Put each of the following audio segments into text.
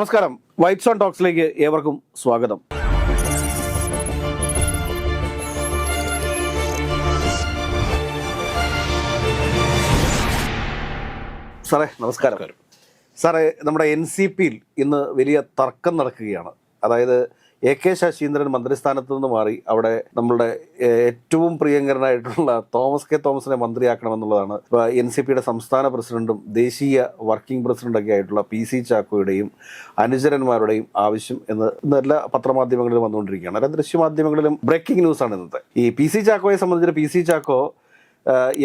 നമസ്കാരം. White zone ടോക്സിലേക്ക് ഏവർക്കും സ്വാഗതം. സാറേ നമസ്കാരം. സാറേ നമ്മുടെ എൻ സി പിയിൽ ഇന്ന് വലിയ തർക്കം നടക്കുകയാണ്. അതായത് എ കെ ശശീന്ദ്രൻ മന്ത്രിസ്ഥാനത്ത് നിന്ന് മാറി അവിടെ നമ്മളുടെ ഏറ്റവും പ്രിയങ്കരനായിട്ടുള്ള തോമസ് കെ തോമസിനെ മന്ത്രിയാക്കണമെന്നുള്ളതാണ്. എൻ സി പിയുടെ സംസ്ഥാന പ്രസിഡന്റും ദേശീയ വർക്കിംഗ് പ്രസിഡന്റൊക്കെ ആയിട്ടുള്ള പി സി ചാക്കോയുടെയും അനുചരന്മാരുടെയും ആവശ്യം എന്ന് നല്ല പത്രമാധ്യമങ്ങളിലും വന്നുകൊണ്ടിരിക്കുകയാണ്. അല്ലെങ്കിൽ ദൃശ്യമാധ്യമങ്ങളിലും ബ്രേക്കിംഗ് ന്യൂസാണ് ഇന്നത്തെ. ഈ പി സി ചാക്കോയെ സംബന്ധിച്ച് P C Chacko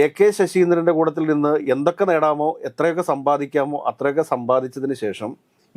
A K ശശീന്ദ്രന്റെ കൂട്ടത്തിൽ നിന്ന് എന്തൊക്കെ നേടാമോ എത്രയൊക്കെ സമ്പാദിക്കാമോ അത്രയൊക്കെ സമ്പാദിച്ചതിന് ശേഷം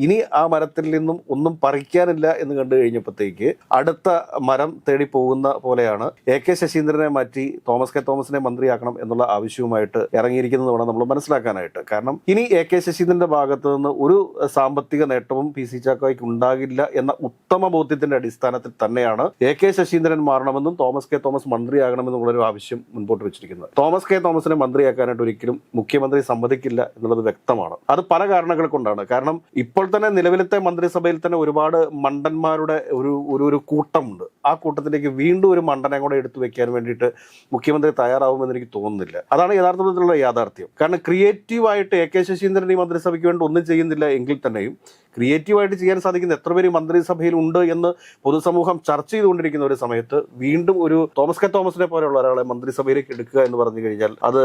ഇനി ആ മരത്തിൽ നിന്നും ഒന്നും പറിക്കാനില്ല എന്ന് കണ്ടു കഴിഞ്ഞപ്പോഴത്തേക്ക് അടുത്ത മരം തേടി പോകുന്ന പോലെയാണ് എ കെ ശശീന്ദ്രനെ മാറ്റി തോമസ് കെ തോമസിനെ മന്ത്രിയാക്കണം എന്നുള്ള ആവശ്യവുമായിട്ട് ഇറങ്ങിയിരിക്കുന്നത് വേണം നമ്മൾ മനസ്സിലാക്കാനായിട്ട്. കാരണം ഇനി എ കെ ശശീന്ദ്രന്റെ ഭാഗത്ത് നിന്ന് ഒരു സാമ്പത്തിക നേട്ടവും പി സി ചാക്കോയ്ക്ക് ഉണ്ടാകില്ല എന്ന ഉത്തമ ബോധ്യത്തിന്റെ അടിസ്ഥാനത്തിൽ തന്നെയാണ് എ കെ ശശീന്ദ്രൻ മാറണമെന്നും തോമസ് കെ തോമസ് മന്ത്രിയാകണമെന്നുള്ള ഒരു ആവശ്യം മുൻപോട്ട് വെച്ചിരിക്കുന്നത്. തോമസ് കെ തോമസിനെ മന്ത്രിയാക്കാനായിട്ട് ഒരിക്കലും മുഖ്യമന്ത്രി സമ്മതിക്കില്ല എന്നുള്ളത് വ്യക്തമാണ്. അത് പല കാരണങ്ങൾ കൊണ്ടാണ്. കാരണം ഇപ്പോൾ തന്നെ നിലവിലത്തെ മന്ത്രിസഭയിൽ തന്നെ ഒരുപാട് മണ്ടന്മാരുടെ ഒരു ഒരു ഒരു കൂട്ടമുണ്ട്. ആ കൂട്ടത്തിലേക്ക് വീണ്ടും ഒരു മണ്ടനെ കൂടെ എടുത്തു വെക്കാൻ വേണ്ടിയിട്ട് മുഖ്യമന്ത്രി തയ്യാറാവുമെന്ന് എനിക്ക് തോന്നുന്നില്ല. അതാണ് യഥാർത്ഥത്തിലുള്ള യാഥാർത്ഥ്യം. കാരണം ക്രിയേറ്റീവായിട്ട് എ കെ ശശീന്ദ്രൻ ഈ മന്ത്രിസഭയ്ക്ക് വേണ്ടി ഒന്നും ചെയ്യുന്നില്ല എങ്കിൽ തന്നെയും ക്രിയേറ്റീവായിട്ട് ചെയ്യാൻ സാധിക്കുന്ന എത്ര പേര് മന്ത്രിസഭയിൽ ഉണ്ട് എന്ന് പൊതുസമൂഹം ചർച്ച ചെയ്തുകൊണ്ടിരിക്കുന്ന ഒരു സമയത്ത് വീണ്ടും ഒരു തോമസ് കെ തോമസിനെ പോലെയുള്ള ഒരാളെ മന്ത്രിസഭയിലേക്ക് എടുക്കുക എന്ന് പറഞ്ഞു കഴിഞ്ഞാൽ അത്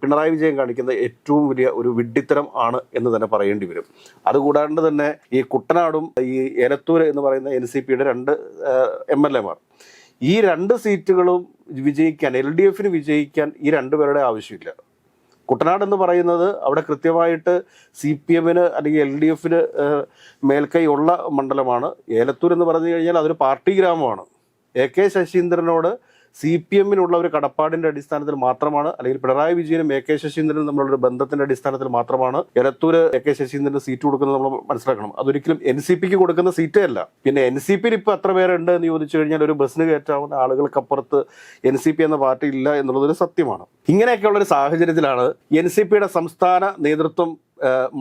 പിണറായി വിജയൻ കാണിക്കുന്ന ഏറ്റവും വലിയ ഒരു വിഡ്ഢിത്തരം ആണ് എന്ന് തന്നെ പറയേണ്ടി വരും. അതുകൂടാണ്ട് തന്നെ ഈ കുട്ടനാടും ഈ ഏലത്തൂർ എന്ന് പറയുന്ന എൻ സി പിയുടെ രണ്ട് എം എൽ എമാർ. ഈ രണ്ട് സീറ്റുകളും വിജയിക്കാൻ എൽ ഡി എഫിന് വിജയിക്കാൻ ഈ രണ്ടുപേരുടെ ആവശ്യമില്ല. കുട്ടനാട് എന്ന് പറയുന്നത് അവിടെ കൃത്യമായിട്ട് സി പി എമ്മിന് അല്ലെങ്കിൽ എൽ ഡി എഫിന് മേൽക്കൈ ഉള്ള മണ്ഡലമാണ്. ഏലത്തൂർ എന്ന് പറഞ്ഞു കഴിഞ്ഞാൽ അതൊരു പാർട്ടി ഗ്രാമമാണ്. എ കെ ശശീന്ദ്രനോട് സി പി എമ്മിനുള്ള ഒരു കടപ്പാടിന്റെ അടിസ്ഥാനത്തിൽ മാത്രമാണ് അല്ലെങ്കിൽ പിണറായി വിജയനും എ കെ ശശീന്ദ്രനും തമ്മിലുള്ള ഒരു ബന്ധത്തിന്റെ അടിസ്ഥാനത്തിൽ മാത്രമാണ് എലത്തൂര് എ കെ ശശീന്ദ്രന് സീറ്റ് കൊടുക്കുന്നത് നമ്മൾ മനസ്സിലാക്കണം. അതൊരിക്കലും എൻ സി പിക്ക് കൊടുക്കുന്ന സീറ്റേ അല്ല. പിന്നെ എൻ സി പിയിൽ ഇപ്പൊ എത്ര പേരുണ്ട് എന്ന് ചോദിച്ചു കഴിഞ്ഞാൽ ഒരു ബസ്സിന് കയറ്റാവുന്ന ആളുകൾക്കപ്പുറത്ത് എൻ സി പി എന്ന പാർട്ടി ഇല്ല എന്നുള്ളതൊരു സത്യമാണ്. ഇങ്ങനെയൊക്കെയുള്ള ഒരു സാഹചര്യത്തിലാണ് എൻ സി പിയുടെ സംസ്ഥാന നേതൃത്വം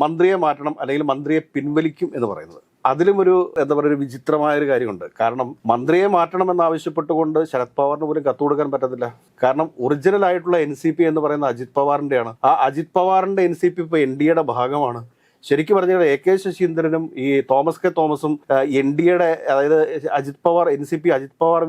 മന്ത്രിയെ മാറ്റണം അല്ലെങ്കിൽ മന്ത്രിയെ പിൻവലിക്കും എന്ന് പറയുന്നത്. അതിലും ഒരു എന്താ പറയുക ഒരു വിചിത്രമായ ഒരു കാര്യമുണ്ട്. കാരണം മന്ത്രിയെ മാറ്റണമെന്ന് ആവശ്യപ്പെട്ടുകൊണ്ട് ശരത് പവാറിന് പോലും കത്ത് കൊടുക്കാൻ പറ്റത്തില്ല. കാരണം ഒറിജിനൽ ആയിട്ടുള്ള എൻ സി പി എന്ന് പറയുന്ന അജിത് പവാറിന്റെയാണ്. ആ Ajit പവാറിന്റെ N C P N D എയുടെ ഭാഗമാണ്. ശരിക്കും പറഞ്ഞാൽ എ കെ ശശീന്ദ്രനും ഈ തോമസ് കെ തോമസും എൻ ഡി എയുടെ അതായത് Ajit Pawar N C P Ajit Pawar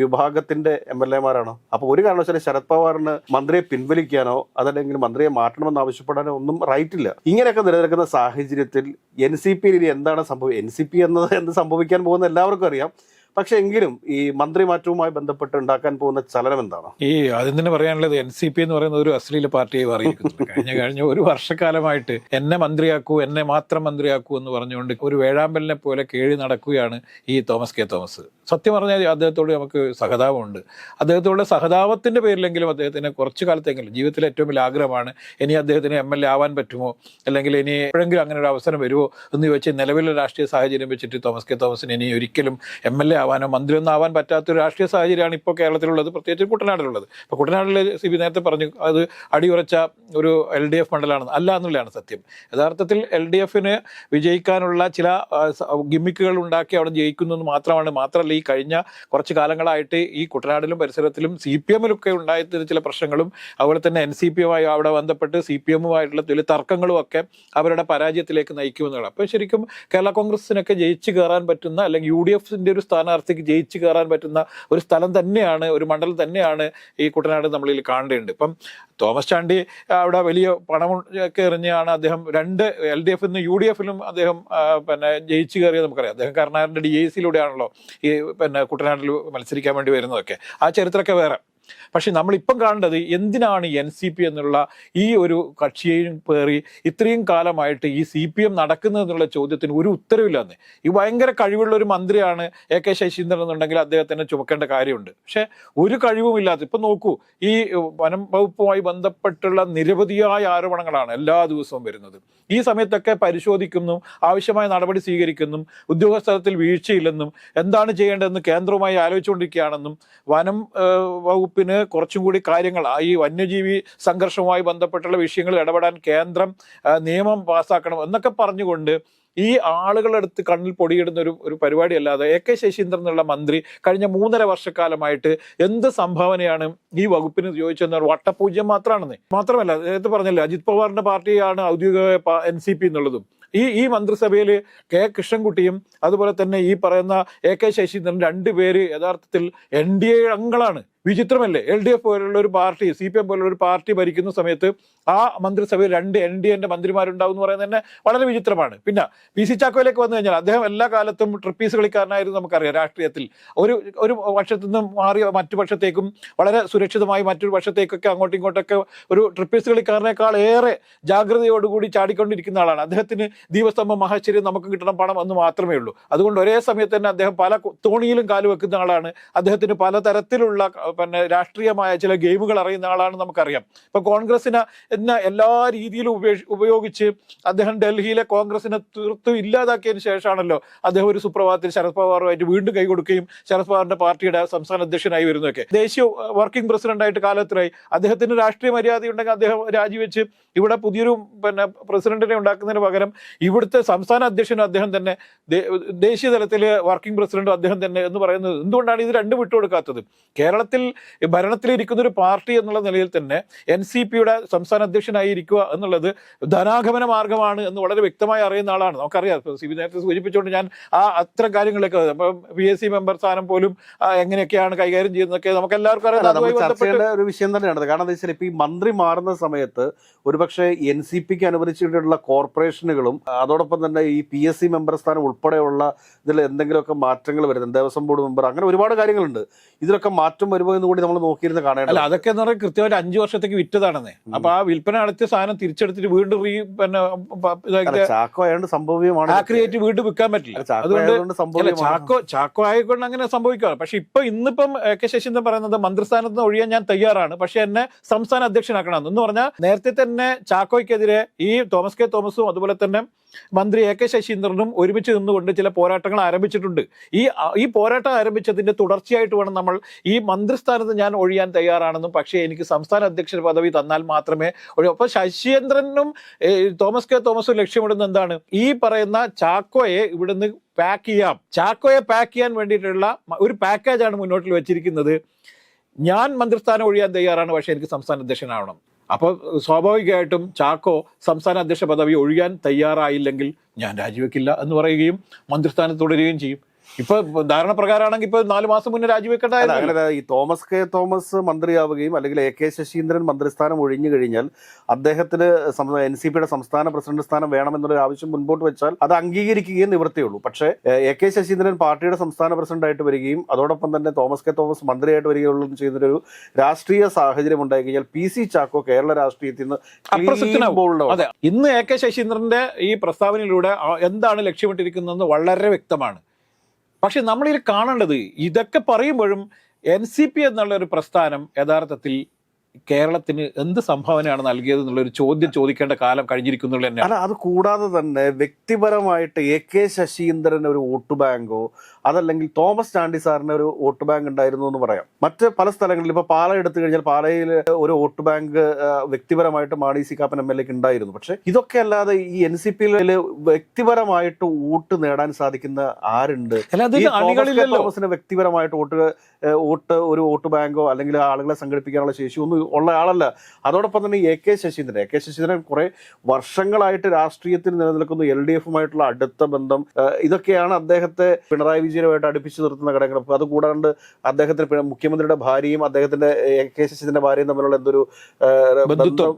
വിഭാഗത്തിന്റെ എം എൽ എമാരാണോ അപ്പൊ ഒരു കാരണവശാലും ശരത് പവാറിന് മന്ത്രിയെ പിൻവലിക്കാനോ അതല്ലെങ്കിൽ മന്ത്രിയെ മാറ്റണമെന്ന് ആവശ്യപ്പെടാനോ ഒന്നും റൈറ്റ് ഇല്ല. ഇങ്ങനെയൊക്കെ നിലനിൽക്കുന്ന സാഹചര്യത്തിൽ എൻ സി പിയിൽ ഇനി എന്താണ് സംഭവം എൻ സി പി എന്നത് എന്ത് സംഭവിക്കാൻ പോകുന്ന എല്ലാവർക്കും അറിയാം. പക്ഷെ എങ്കിലും ഈ മന്ത്രിമാറ്റവുമായി ബന്ധപ്പെട്ട് ഉണ്ടാക്കാൻ പോകുന്ന ചലനം എന്താണ്? ഈ ആദ്യം തന്നെ പറയാനുള്ളത് എൻ സി പി എന്ന് പറയുന്ന ഒരു അശ്ലീല പാർട്ടിയെ മാറിയിരിക്കുന്നു. കഴിഞ്ഞ കഴിഞ്ഞ ഒരു വർഷക്കാലമായിട്ട് എന്നെ മന്ത്രിയാക്കൂ എന്നെ മാത്രം മന്ത്രിയാക്കൂ എന്ന് പറഞ്ഞുകൊണ്ട് ഒരു വേഴാമ്പലിനെ പോലെ കേഴി നടക്കുകയാണ് ഈ തോമസ് കെ. തോമസ്. സത്യം പറഞ്ഞാൽ അദ്ദേഹത്തോട് നമുക്ക് സഹതാപമുണ്ട്. അദ്ദേഹത്തോട് സഹതാപത്തിന്റെ പേരിലെങ്കിലും അദ്ദേഹത്തിന് കുറച്ചു കാലത്തെങ്കിലും ജീവിതത്തിലെ ഏറ്റവും വലിയ ആഗ്രഹമാണ് ഇനി അദ്ദേഹത്തിന് എം എൽ എ ആവാൻ പറ്റുമോ? അല്ലെങ്കിൽ ഇനി എപ്പോഴെങ്കിലും അങ്ങനെ ഒരു അവസരം വരുമോ? എന്ന് ചോദിച്ചാൽ നിലവിലെ രാഷ്ട്രീയ സാഹചര്യം വെച്ചിട്ട് തോമസ് കെ. തോമസിന് ഇനി ഒരിക്കലും എം എൽ എ ആവാനോ മന്ത്രിയൊന്നും ആവാൻ പറ്റാത്ത ഒരു രാഷ്ട്രീയ സാഹചര്യമാണ് ഇപ്പോൾ കേരളത്തിലുള്ളത് പ്രത്യേകിച്ച് കുട്ടനാട്ടിലുള്ളത് ഇപ്പോൾ കുട്ടനാട്ടിൽ സി ബി നേരത്തെ പറഞ്ഞു അത് അടിയുറച്ച ഒരു എൽ ഡി എഫ് മണ്ഡലമാണ്. അല്ല എന്നുള്ളതാണ് സത്യം. യഥാർത്ഥത്തിൽ എൽ ഡി എഫിന് വിജയിക്കാനുള്ള ചില ഗിമ്മിക്കുകൾ ഉണ്ടാക്കി അവിടെ ജയിക്കുന്നു എന്ന് മാത്രമാണ് മാത്രമല്ല ഈ കഴിഞ്ഞ കുറച്ച് കാലങ്ങളായിട്ട് ഈ കുട്ടനാടിലും പരിസരത്തിലും സി പി എമ്മിലൊക്കെ ഉണ്ടായിരുന്ന ചില പ്രശ്നങ്ങളും അതുപോലെ തന്നെ എൻ സി പി എമ്മായി അവിടെ ബന്ധപ്പെട്ട് സി പി എമ്മുമായിട്ടുള്ള ചില തർക്കങ്ങളും ഒക്കെ അവരുടെ പരാജയത്തിലേക്ക് നയിക്കുമെന്നുള്ളത് അപ്പോൾ ശരിക്കും കേരള കോൺഗ്രസിനൊക്കെ ജയിച്ചു കയറാൻ പറ്റുന്ന അല്ലെങ്കിൽ യു ഡി എഫിന്റെ ഒരു സ്ഥാനാർത്ഥിക്ക് ജയിച്ചു കയറാൻ പറ്റുന്ന ഒരു സ്ഥലം തന്നെയാണ് ഒരു മണ്ഡലം തന്നെയാണ് ഈ കുട്ടനാട് നമ്മളിൽ കാണേണ്ടത് ഇപ്പം തോമസ് ചാണ്ടി അവിടെ വലിയ പണം ഒക്കെ എറിഞ്ഞാണ് അദ്ദേഹം രണ്ട് എൽ ഡി എഫിൽ നിന്ന് യു ഡി എഫിലും അദ്ദേഹം പിന്നെ ജയിച്ചു കയറിയത് നമുക്കറിയാം. അദ്ദേഹം കർണാടകന്റെ ഡി എ സിയിലൂടെയാണല്ലോ ഈ പിന്നെ കുട്ടനാട്ടിൽ മത്സരിക്കാൻ വേണ്ടി വരുന്നതൊക്കെ. ആ ചരിത്രമൊക്കെ വേറെ. പക്ഷെ നമ്മളിപ്പം കാണേണ്ടത് എന്തിനാണ് എൻ സി പി എന്നുള്ള ഈ ഒരു കക്ഷിയെയും പേറി ഇത്രയും കാലമായിട്ട് ഈ സി പി എം നടക്കുന്നത് എന്നുള്ള ചോദ്യത്തിന് ഒരു ഉത്തരവില്ലെന്ന്. ഈ ഭയങ്കര കഴിവുള്ള ഒരു മന്ത്രിയാണ് എ കെ ശശീന്ദ്രൻ എന്നുണ്ടെങ്കിൽ അദ്ദേഹത്തിന് ചുമക്കേണ്ട കാര്യമുണ്ട്. പക്ഷെ ഒരു കഴിവുമില്ലാത്ത ഇപ്പം നോക്കൂ ഈ വനം വകുപ്പുമായി ബന്ധപ്പെട്ടുള്ള നിരവധിയായ ആരോപണങ്ങളാണ് എല്ലാ ദിവസവും വരുന്നത്. ഈ സമയത്തൊക്കെ പരിശോധിക്കുന്നു ആവശ്യമായ നടപടി സ്വീകരിക്കുന്നു ഉദ്യോഗസ്ഥലത്തിൽ വീഴ്ചയില്ലെന്നും എന്താണ് ചെയ്യേണ്ടതെന്ന് കേന്ദ്രവുമായി ആലോചിച്ചുകൊണ്ടിരിക്കുകയാണെന്നും വനം ഏഹ്, വകുപ്പിന് കുറച്ചും കൂടി കാര്യങ്ങൾ ഈ വന്യജീവി സംഘർഷവുമായി ബന്ധപ്പെട്ടുള്ള വിഷയങ്ങളിൽ ഇടപെടാൻ കേന്ദ്രം നിയമം പാസ്സാക്കണം എന്നൊക്കെ പറഞ്ഞുകൊണ്ട് ഈ ആളുകളെടുത്ത് കണ്ണിൽ പൊടിയിടുന്ന ഒരു ഒരു പരിപാടി അല്ലാതെ എ കെ ശശീന്ദ്രൻ എന്നുള്ള മന്ത്രി കഴിഞ്ഞ മൂന്നര വർഷക്കാലമായിട്ട് എന്ത് സംഭാവനയാണ് ഈ വകുപ്പിന് ചോദിച്ചെന്ന വട്ടപൂജ്യം മാത്രമാണെന്ന്. മാത്രമല്ല നേരത്തെ പറഞ്ഞല്ലോ അജിത് പവാറിന്റെ പാർട്ടിയാണ് ഔദ്യോഗിക എൻ സി പി എന്നുള്ളതും. ഈ ഈ മന്ത്രിസഭയിൽ കെ കൃഷ്ണൻകുട്ടിയും അതുപോലെ തന്നെ ഈ പറയുന്ന എ കെ ശശീന്ദ്രൻ രണ്ടുപേര് യഥാർത്ഥത്തിൽ എൻ ഡി എ അംഗങ്ങളാണ്. വിചിത്രമല്ലേ? എൽ ഡി എഫ് പോലുള്ള ഒരു പാർട്ടി സി പി എം പോലുള്ള ഒരു പാർട്ടി ഭരിക്കുന്ന സമയത്ത് ആ മന്ത്രിസഭയിൽ രണ്ട് എൻ ഡി എന്റെ മന്ത്രിമാരുണ്ടാവും എന്ന് പറയുന്നത് തന്നെ വളരെ വിചിത്രമാണ്. പിന്നെ പി സി ചാക്കോയിലേക്ക് വന്നു കഴിഞ്ഞാൽ അദ്ദേഹം എല്ലാ കാലത്തും ട്രിപ്പീസ് കളിക്കാരനായിരുന്നു നമുക്കറിയാം രാഷ്ട്രീയത്തിൽ. ഒരു ഒരു പക്ഷത്തു നിന്നും മാറി മറ്റു പക്ഷത്തേക്കും വളരെ സുരക്ഷിതമായി മറ്റൊരു പക്ഷത്തേക്കൊക്കെ അങ്ങോട്ടും ഇങ്ങോട്ടൊക്കെ ഒരു ട്രിപ്പീസ് കളിക്കാരനേക്കാൾ ഏറെ ജാഗ്രതയോടുകൂടി ചാടിക്കൊണ്ടിരിക്കുന്ന ആളാണ്. അദ്ദേഹത്തിന് ദീപസ്തംഭം മഹാശ്ചര്യം നമുക്ക് കിട്ടണം പണം എന്ന് മാത്രമേ ഉള്ളൂ. അതുകൊണ്ട് ഒരേ സമയത്ത് തന്നെ അദ്ദേഹം പല തോണിയിലും കാലുവെക്കുന്ന ആളാണ്. അദ്ദേഹത്തിന് പലതരത്തിലുള്ള പിന്നെ രാഷ്ട്രീയമായ ചില ഗെയിമുകൾ അറിയുന്ന ആളാണ് നമുക്കറിയാം. ഇപ്പൊ കോൺഗ്രസിനെ എന്ന എല്ലാ രീതിയിലും ഉപയോഗിച്ച് അദ്ദേഹം ഡൽഹിയിലെ കോൺഗ്രസിനെ തീർത്തും ഇല്ലാതാക്കിയതിന് ശേഷമാണല്ലോ അദ്ദേഹം ഒരു സുപ്രഭാതത്തിൽ ശരത് പവാറുമായിട്ട് വീണ്ടും കൈ കൊടുക്കുകയും ശരത് പവാറിന്റെ പാർട്ടിയുടെ സംസ്ഥാന അധ്യക്ഷനായി വരുന്നതൊക്കെ. ദേശീയ വർക്കിംഗ് പ്രസിഡന്റായിട്ട് കാലത്തിലായി അദ്ദേഹത്തിന് രാഷ്ട്രീയ മര്യാദ ഉണ്ടെങ്കിൽ അദ്ദേഹം രാജിവെച്ച് ഇവിടെ പുതിയൊരു പിന്നെ പ്രസിഡന്റിനെ ഉണ്ടാക്കുന്നതിന് പകരം ഇവിടുത്തെ സംസ്ഥാന അധ്യക്ഷനും അദ്ദേഹം തന്നെ ദേശീയ തലത്തിലെ വർക്കിംഗ് പ്രസിഡന്റും അദ്ദേഹം തന്നെ എന്ന് പറയുന്നത് എന്തുകൊണ്ടാണ് ഇത് രണ്ടും വിട്ടുകൊടുക്കാത്തത്? കേരളത്തിൽ ഭരണത്തിലിരിക്കുന്ന ഒരു പാർട്ടി എന്നുള്ള നിലയിൽ തന്നെ എൻ സി പിയുടെ സംസ്ഥാന അധ്യക്ഷനായി ഇരിക്കുക എന്നുള്ളത് ധനാഗമന മാർഗമാണ് എന്ന് വളരെ വ്യക്തമായി അറിയുന്ന ആളാണ്. നമുക്കറിയാം. സി ബി നേരത്തെ സൂചിപ്പിച്ചുകൊണ്ട് ഞാൻ ആ അത്തരം കാര്യങ്ങളൊക്കെ പി എസ് സി മെമ്പർ സ്ഥാനം പോലും എങ്ങനെയൊക്കെയാണ് കൈകാര്യം ചെയ്യുന്നതൊക്കെ നമുക്ക് എല്ലാവർക്കും അറിയാം ഒരു വിഷയം തന്നെയാണ് കാരണം എന്താ വെച്ചാൽ ഇപ്പൊ ഈ മന്ത്രി മാറുന്ന സമയത്ത് ഒരുപക്ഷെ എൻ സി പിക്ക് അനുവദിച്ചിട്ടുള്ള കോർപ്പറേഷനുകളും അതോടൊപ്പം തന്നെ ഈ പി എസ് സി മെമ്പർ സ്ഥാനം ഉൾപ്പെടെയുള്ള ഇതിൽ എന്തെങ്കിലുമൊക്കെ മാറ്റങ്ങൾ വരുന്നത് ദേവസ്വം ബോർഡ് മെമ്പർ അങ്ങനെ ഒരുപാട് കാര്യങ്ങളുണ്ട്. ഇതിലൊക്കെ മാറ്റം വരുമോ എന്ന് കൂടി നമ്മൾ നോക്കിയിരുന്ന് അല്ല കാണേണ്ടത് അതൊക്കെ എന്ന് പറയുന്നത് കൃത്യമായിട്ട് അഞ്ചു വർഷത്തേക്ക് വിറ്റതാണെന്നേ. അപ്പൊ ആ വിൽപ്പന നടത്തിയ സാധനം തിരിച്ചെടുത്തിട്ട് വീണ്ടും റീ പിന്നെ ഇതാക്കിയ ചാക്കോ ആയതുകൊണ്ട് സംഭവ്യമാണ് ആ ക്രിയേറ്റ് വീണ്ടും വിൽക്കാൻ പറ്റില്ല. അതുകൊണ്ട് അല്ല ചാക്കോ ചാക്കോ ആയിക്കൊണ്ട് അങ്ങനെ സംഭവിക്കാം പക്ഷെ ഇപ്പൊ ഇന്നിപ്പം എ കെ ശശീന്ദ്രൻ പറയുന്നത് മന്ത്രിസ്ഥാനത്ത് നിന്ന് ഒഴിയാൻ ഞാൻ തയ്യാറാണ്. പക്ഷെ എന്നെ സംസ്ഥാന അധ്യക്ഷനാക്കണം എന്ന് പറഞ്ഞാൽ നേരത്തെ തന്നെ ചാക്കോയ്ക്കെതിരെ ഈ തോമസ് കെ. തോമസും അതുപോലെ തന്നെ മന്ത്രി എ. കെ. ശശീന്ദ്രനും ഒരുമിച്ച് നിന്നുകൊണ്ട് ചില പോരാട്ടങ്ങൾ ആരംഭിച്ചിട്ടുണ്ട്. ഈ ഈ പോരാട്ടം ആരംഭിച്ചതിന്റെ തുടർച്ചയായിട്ട് വേണം നമ്മൾ ഈ മന്ത്രിസ്ഥാനത്ത് ഞാൻ ഒഴിയാൻ തയ്യാറാണെന്നും പക്ഷേ എനിക്ക് സംസ്ഥാന അധ്യക്ഷ പദവി തന്നാൽ മാത്രമേ ഒഴിയൂ. അപ്പൊ ശശീന്ദ്രനും തോമസ് കെ തോമസും ലക്ഷ്യമിടുന്ന എന്താണ്? ഈ പറയുന്ന ചാക്കോയെ ഇവിടുന്ന് പാക്ക് ചെയ്യാം. ചാക്കോയെ പാക്ക് ചെയ്യാൻ വേണ്ടിയിട്ടുള്ള ഒരു പാക്കേജാണ് മുന്നോട്ടിൽ വെച്ചിരിക്കുന്നത്. ഞാൻ മന്ത്രിസ്ഥാനം ഒഴിയാൻ തയ്യാറാണ് പക്ഷേ എനിക്ക് സംസ്ഥാന അധ്യക്ഷനാവണം അപ്പോൾ സ്വാഭാവികമായിട്ടും ചാക്കോ സംസ്ഥാന അധ്യക്ഷ പദവി ഒഴിയാൻ തയ്യാറായില്ലെങ്കിൽ ഞാൻ രാജിവെക്കില്ല എന്ന് പറയുകയും മന്ത്രിസ്ഥാനത്ത് തുടരുകയും ചെയ്യും. ഇപ്പൊ ധാരണ പ്രകാരമാണെങ്കിൽ ഇപ്പൊ നാല് മാസം മുന്നേ അങ്ങനെ ഈ തോമസ് കെ തോമസ് മന്ത്രിയാവുകയും അല്ലെങ്കിൽ എ കെ ശശീന്ദ്രൻ മന്ത്രിസ്ഥാനം ഒഴിഞ്ഞു കഴിഞ്ഞാൽ അദ്ദേഹത്തിന് എൻ സി പിയുടെ സംസ്ഥാന പ്രസിഡന്റ് സ്ഥാനം വേണമെന്നൊരു ആവശ്യം മുൻപോട്ട് വെച്ചാൽ അത് അംഗീകരിക്കുകയും നിവൃത്തിയുള്ളൂ. പക്ഷേ എ കെ ശശീന്ദ്രൻ പാർട്ടിയുടെ സംസ്ഥാന പ്രസിഡന്റായിട്ട് വരികയും അതോടൊപ്പം തന്നെ തോമസ് കെ തോമസ് മന്ത്രിയായിട്ട് വരികയും ചെയ്യുന്നൊരു രാഷ്ട്രീയ സാഹചര്യം ഉണ്ടായി കഴിഞ്ഞാൽ പി സി ചാക്കോ കേരള രാഷ്ട്രീയത്തിൽ നിന്ന് ഇന്ന് എ കെ ശശീന്ദ്രന്റെ ഈ പ്രസ്താവനയിലൂടെ എന്താണ് ലക്ഷ്യമിട്ടിരിക്കുന്നതെന്ന് വളരെ വ്യക്തമാണ്. പക്ഷെ നമ്മളിൽ കാണേണ്ടത് ഇതൊക്കെ പറയുമ്പോഴും എൻ സി പി എന്നുള്ള ഒരു പ്രസ്ഥാനം യഥാർത്ഥത്തിൽ കേരളത്തിന് എന്ത് സംഭാവനയാണ് നൽകിയത് എന്നുള്ളൊരു ചോദ്യം ചോദിക്കേണ്ട കാലം കഴിഞ്ഞിരിക്കുന്നു അല്ല അത് കൂടാതെ തന്നെ വ്യക്തിപരമായിട്ട് എ കെ ശശീന്ദ്രൻ ഒരു വോട്ട് ബാങ്കോ അതല്ലെങ്കിൽ തോമസ് ചാണ്ടി സാറിന് ഒരു വോട്ട് ബാങ്ക് ഉണ്ടായിരുന്നു എന്ന് പറയാം. മറ്റ് പല സ്ഥലങ്ങളിൽ ഇപ്പൊ പാല എടുത്തു കഴിഞ്ഞാൽ പാലയിൽ ഒരു വോട്ട് ബാങ്ക് വ്യക്തിപരമായിട്ട് Mani C Kappan M L എക്ക് ഉണ്ടായിരുന്നു. പക്ഷെ ഇതൊക്കെ അല്ലാതെ ഈ എൻ സി പിയിൽ വ്യക്തിപരമായിട്ട് വോട്ട് നേടാൻ സാധിക്കുന്ന ആരുണ്ട്? തോമസിന് വ്യക്തിപരമായിട്ട് വോട്ട് വോട്ട് ഒരു വോട്ട് ബാങ്കോ അല്ലെങ്കിൽ ആളുകളെ സംഘടിപ്പിക്കാനുള്ള ശേഷിയോ ഒന്നും ഉള്ള ആളല്ല. അതോടൊപ്പം തന്നെ A K Saseendran. A K Saseendran കുറെ വർഷങ്ങളായിട്ട് രാഷ്ട്രീയത്തിൽ നിലനിൽക്കുന്ന. എൽ ഡി എഫുമായിട്ടുള്ള അടുത്ത ബന്ധം ഇതൊക്കെയാണ് അദ്ദേഹത്തെ പിണറായി വിജയനുമായിട്ട് അടുപ്പിച്ചു നിർത്തുന്ന ഘടകങ്ങൾ. അത് കൂടാണ്ട് അദ്ദേഹത്തിന് മുഖ്യമന്ത്രിയുടെ ഭാര്യയും അദ്ദേഹത്തിന്റെ എ കെ ശശീന്ദ്രന്റെ ഭാര്യയും തമ്മിലുള്ള എന്തൊരു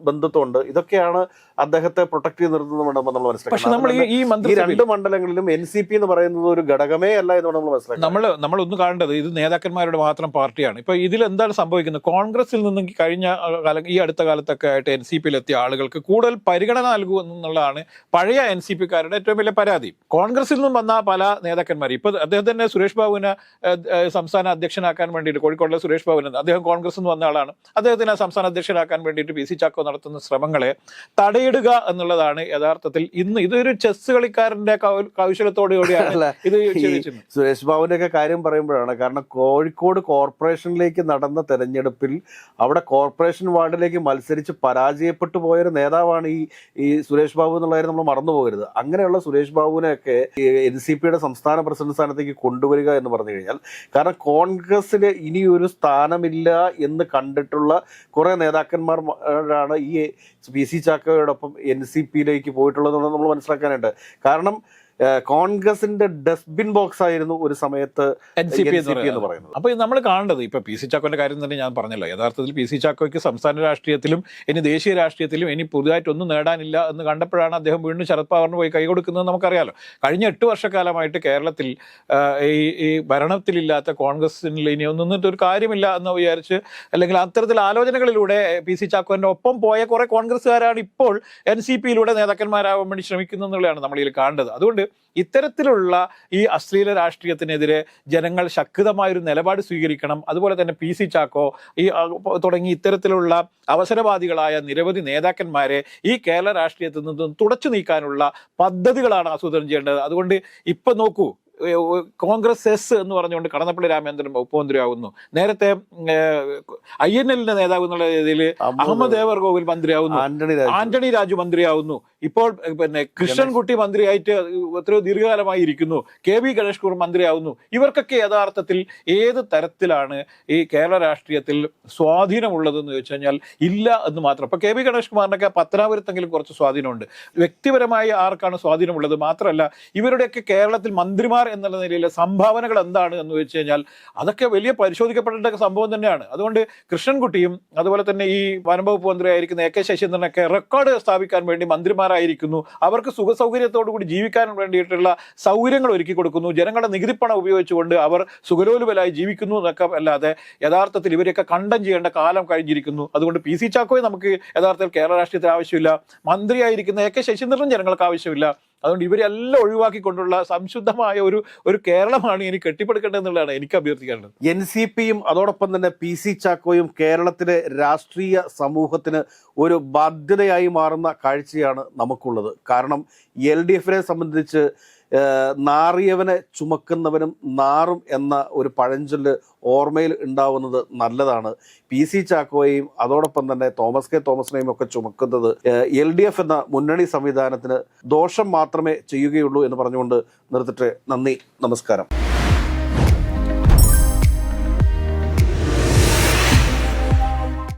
ബന്ധുത്വമുണ്ട്. ഇതൊക്കെയാണ് അദ്ദേഹത്തെ പ്രൊട്ടക്ട് ചെയ്ത് നിർത്തുന്നുണ്ടെന്ന് നമ്മൾ പക്ഷെ നമ്മൾ ഈ രണ്ട് മണ്ഡലങ്ങളിലും എൻ സി പി എന്ന് പറയുന്നത് ഒരു ഘടകമേ അല്ല എന്ന് നമ്മൾ മനസ്സിലാക്കണം. നമ്മൾ നമ്മൾ ഒന്ന് കാണേണ്ടത് ഇത് നേതാക്കന്മാരുടെ മാത്രം പാർട്ടിയാണ്. ഇപ്പൊ ഇതിൽ എന്താണ് സംഭവിക്കുന്നത്? കോൺഗ്രസിൽ നിന്നും കഴിഞ്ഞ കാലം ഈ അടുത്ത കാലത്തൊക്കെ ആയിട്ട് എൻ സി പിയിൽ എത്തിയ ആളുകൾക്ക് കൂടുതൽ പരിഗണന നൽകൂ എന്നുള്ളതാണ് പഴയ എൻ സി പിക്കാരുടെ ഏറ്റവും വലിയ പരാതി. കോൺഗ്രസിൽ നിന്നും വന്ന പല നേതാക്കന്മാർ ഇപ്പൊ അദ്ദേഹം തന്നെ സുരേഷ് ബാബുവിനെ സംസ്ഥാന അധ്യക്ഷനാക്കാൻ വേണ്ടിയിട്ട് കോഴിക്കോടിലെ സുരേഷ് ബാബുവിനെ അദ്ദേഹം കോൺഗ്രസ് നിന്ന് വന്ന ആളാണ്. അദ്ദേഹത്തിനെ സംസ്ഥാന അധ്യക്ഷനാക്കാൻ വേണ്ടിയിട്ട് പി സി ചാക്കോ നടത്തുന്ന ശ്രമങ്ങളെ തടയിടുക എന്നുള്ളതാണ് യഥാർത്ഥത്തിൽ ഇന്ന് ഇതൊരു ചെസ് കളിക്കാരന്റെ കൗശലത്തോടു കൗശലത്തോടുകൂടിയാണ് ഇത് സുരേഷ് ബാബുവിന്റെ ഒക്കെ കാര്യം പറയുമ്പോഴാണ് കാരണം കോഴിക്കോട് കോർപ്പറേഷനിലേക്ക് നടന്ന തെരഞ്ഞെടുപ്പിൽ അവിടെ കോർപ്പറേഷൻ വാർഡിലേക്ക് മത്സരിച്ച് പരാജയപ്പെട്ടു പോയൊരു നേതാവാണ് ഈ ഈ സുരേഷ് ബാബു എന്നുള്ള കാര്യം നമ്മൾ മറന്നു പോകരുത്. അങ്ങനെയുള്ള സുരേഷ് ബാബുവിനെയൊക്കെ എൻ സി പിയുടെ സംസ്ഥാന പ്രസിഡന്റ് സ്ഥാനത്തേക്ക് കൊണ്ടുവരിക എന്ന് പറഞ്ഞു കഴിഞ്ഞാൽ കാരണം കോൺഗ്രസ്സിന് ഇനി ഒരു സ്ഥാനമില്ല എന്ന് കണ്ടിട്ടുള്ള കുറേ നേതാക്കന്മാരാണ് ഈ പി സി ചാക്കോയോടൊപ്പം എൻ സി പിയിലേക്ക് പോയിട്ടുള്ളതെന്ന് നമ്മൾ മനസ്സിലാക്കാനുണ്ട് കാരണം കോൺഗ്രസിന്റെ ഡസ്റ്റ്ബിൻ ബോക്സ് ആയിരുന്നു ഒരു സമയത്ത് എൻ സി പി എന്ന് പറയുന്നത്. അപ്പൊ നമ്മൾ കാണേണ്ടത്. ഇപ്പൊ പി സി ചാക്കോന്റെ കാര്യം തന്നെ ഞാൻ പറഞ്ഞല്ലോ. യഥാർത്ഥത്തിൽ പി സി ചാക്കോയ്ക്ക് സംസ്ഥാന രാഷ്ട്രീയത്തിലും ഇനി ദേശീയ രാഷ്ട്രീയത്തിലും ഇനി പുതുതായിട്ടൊന്നും നേടാനില്ല എന്ന് കണ്ടപ്പോഴാണ് അദ്ദേഹം വീണ്ടും ശരത് പവാറിന് പോയി കൈ കൊടുക്കുന്നത് നമുക്കറിയാലോ. കഴിഞ്ഞ എട്ട് വർഷക്കാലമായിട്ട് കേരളത്തിൽ ഈ ഈ ഭരണത്തിലില്ലാത്ത കോൺഗ്രസിൽ ഇനി ഒന്നും ഒരു കാര്യമില്ല എന്ന് വിചാരിച്ച് അല്ലെങ്കിൽ അത്തരത്തിൽ ആലോചനകളിലൂടെ പി സി ചാക്കോന്റെ ഒപ്പം പോയ കുറെ കോൺഗ്രസ്സുകാരാണ് ഇപ്പോൾ എൻ സി പിയിലൂടെ നേതാക്കന്മാരാവാൻ വേണ്ടി ശ്രമിക്കുന്നു എന്നുള്ളതാണ് ഇതിൽ കാണേണ്ടത്. അതുകൊണ്ട് ഇത്തരത്തിലുള്ള ഈ അശ്ലീല രാഷ്ട്രീയത്തിനെതിരെ ജനങ്ങൾ ശക്തമായ ഒരു നിലപാട് സ്വീകരിക്കണം. അതുപോലെ തന്നെ പി സി ചാക്കോ ഈ തുടങ്ങി ഇത്തരത്തിലുള്ള അവസരവാദികളായ നിരവധി നേതാക്കന്മാരെ ഈ കേരള രാഷ്ട്രീയത്തിൽ നിന്നും തുടച്ചു നീക്കാനുള്ള പദ്ധതികളാണ് ആസൂത്രണം ചെയ്യേണ്ടത്. അതുകൊണ്ട് ഇപ്പൊ നോക്കൂ കോൺഗ്രസ് എസ് എന്ന് പറഞ്ഞുകൊണ്ട് കടന്നപ്പള്ളി രാമേന്ദ്രൻ ഉപമന്ത്രിയാവുന്നു. മന്ത്രിയാവുന്നു നേരത്തെ ഐ എൻ എല്ലിന്റെ നേതാവ് എന്നുള്ള രീതിയിൽ അഹമ്മദ് ദേവർഗോവിൽ മന്ത്രിയാവുന്നു. ആന്റണി രാജു. ആന്റണി രാജു മന്ത്രിയാവുന്നു. ഇപ്പോൾ പിന്നെ കൃഷ്ണൻകുട്ടി മന്ത്രിയായിട്ട് എത്രയോ ദീർഘകാലമായി ഇരിക്കുന്നു. കെ വി ഗണേഷ് കുമാർ മന്ത്രിയാവുന്നു. ഇവർക്കൊക്കെ യഥാർത്ഥത്തിൽ ഏത് തരത്തിലാണ് ഈ കേരള രാഷ്ട്രീയത്തിൽ സ്വാധീനമുള്ളതെന്ന് ചോദിച്ചു കഴിഞ്ഞാൽ ഇല്ല എന്ന് മാത്രം. ഇപ്പൊ കെ വി ഗണേഷ് കുമാറിനൊക്കെ പത്തനാപുരത്തെങ്കിലും കുറച്ച് സ്വാധീനമുണ്ട്. വ്യക്തിപരമായി ആർക്കാണ് സ്വാധീനമുള്ളത് മാത്രമല്ല ഇവരുടെയൊക്കെ കേരളത്തിൽ മന്ത്രിമാർ എന്നുള്ള നിലയിലെ സംഭാവനകൾ എന്താണ് എന്ന് വെച്ച് കഴിഞ്ഞാൽ അതൊക്കെ വലിയ പരിശോധിക്കപ്പെടേണ്ട സംഭവം തന്നെയാണ്. അതുകൊണ്ട് കൃഷ്ണൻകുട്ടിയും അതുപോലെ തന്നെ ഈ വനംവകുപ്പ് മന്ത്രിയായിരിക്കുന്ന എ കെ ശശീന്ദ്രനൊക്കെ റെക്കോർഡ് സ്ഥാപിക്കാൻ വേണ്ടി മന്ത്രിമാരായിരിക്കുന്നു. അവർക്ക് സുഖ സൗകര്യത്തോടു കൂടി ജീവിക്കാൻ വേണ്ടിയിട്ടുള്ള സൗകര്യങ്ങൾ ഒരുക്കി കൊടുക്കുന്നു. ജനങ്ങളുടെ നികുതിപ്പണം ഉപയോഗിച്ചുകൊണ്ട് അവർ സുഖലോലുപലായി ജീവിക്കുന്നു എന്നൊക്കെ അല്ലാതെ യഥാർത്ഥത്തിൽ ഇവരെയൊക്കെ കണ്ടം ചെയ്യേണ്ട കാലം കഴിഞ്ഞിരിക്കുന്നു. അതുകൊണ്ട് പി സി ചാക്കോയെ നമുക്ക് യഥാർത്ഥത്തിൽ കേരള രാഷ്ട്രീയത്തിൽ ആവശ്യമില്ല. മന്ത്രിയായിരിക്കുന്ന എ കെ ശശീന്ദ്രനും ജനങ്ങൾക്ക് ആവശ്യമില്ല. അതുകൊണ്ട് ഇവരെല്ലാം ഒഴിവാക്കിക്കൊണ്ടുള്ള സംശുദ്ധമായ ഒരു ഒരു കേരളമാണ് ഇനി കെട്ടിപ്പടുക്കേണ്ടതെന്നുള്ളതാണ് എനിക്ക് അഭ്യർത്ഥിക്കേണ്ടത് എൻ സി പിയും അതോടൊപ്പം തന്നെ പി സി ചാക്കോയും കേരളത്തിലെ രാഷ്ട്രീയ സമൂഹത്തിന് ഒരു ബാധ്യതയായി മാറുന്ന കാഴ്ചയാണ് നമുക്കുള്ളത്. കാരണം എൽ ഡി എഫിനെ സംബന്ധിച്ച് നാറിയവനെ ചുമക്കുന്നവനും നാറും എന്ന ഒരു പഴഞ്ചൊല്ല് ഓർമ്മയിൽ ഉണ്ടാവുന്നത് നല്ലതാണ്. പി സി ചാക്കോയെയും അതോടൊപ്പം തന്നെ തോമസ് കെ തോമസിനെയും ഒക്കെ ചുമക്കുന്നത് എൽ ഡി എഫ് എന്ന മുന്നണി സംവിധാനത്തിന് ദോഷം മാത്രമേ ചെയ്യുകയുള്ളൂ എന്ന് പറഞ്ഞുകൊണ്ട് നിർത്തിട്ട് നന്ദി നമസ്കാരം.